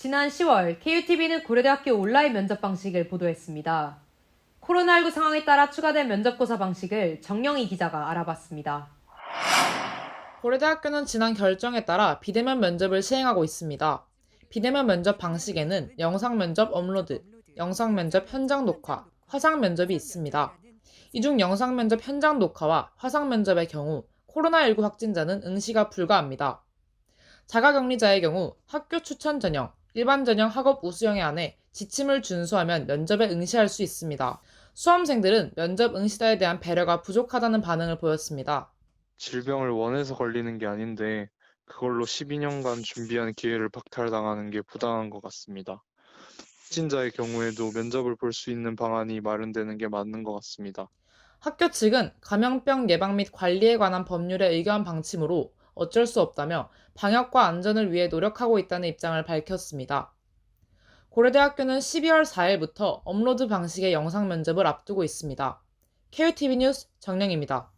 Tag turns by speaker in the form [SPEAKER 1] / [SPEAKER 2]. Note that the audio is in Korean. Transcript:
[SPEAKER 1] 지난 10월 KUTV는 고려대학교 온라인 면접 방식을 보도했습니다. 코로나19 상황에 따라 추가된 면접고사 방식을 정영희 기자가 알아봤습니다.
[SPEAKER 2] 고려대학교는 지난 결정에 따라 비대면 면접을 시행하고 있습니다. 비대면 면접 방식에는 영상 면접 업로드, 영상 면접 현장 녹화, 화상 면접이 있습니다. 이 중 영상 면접 현장 녹화와 화상 면접의 경우 코로나19 확진자는 응시가 불가합니다. 자가격리자의 경우 학교 추천 전형, 일반 전형 학업 우수형에 한해 지침을 준수하면 면접에 응시할 수 있습니다. 수험생들은 면접 응시자에 대한 배려가 부족하다는 반응을 보였습니다.
[SPEAKER 3] 질병을 원해서 걸리는 게 아닌데 그걸로 12년간 준비한 기회를 박탈당하는 게 부당한 것 같습니다. 확진자의 경우에도 면접을 볼 수 있는 방안이 마련되는 게 맞는 것 같습니다.
[SPEAKER 2] 학교 측은 감염병 예방 및 관리에 관한 법률의 의견 방침으로 어쩔 수 없다며 방역과 안전을 위해 노력하고 있다는 입장을 밝혔습니다. 고려대학교는 12월 4일부터 업로드 방식의 영상 면접을 앞두고 있습니다. KUTV 뉴스 정령입니다.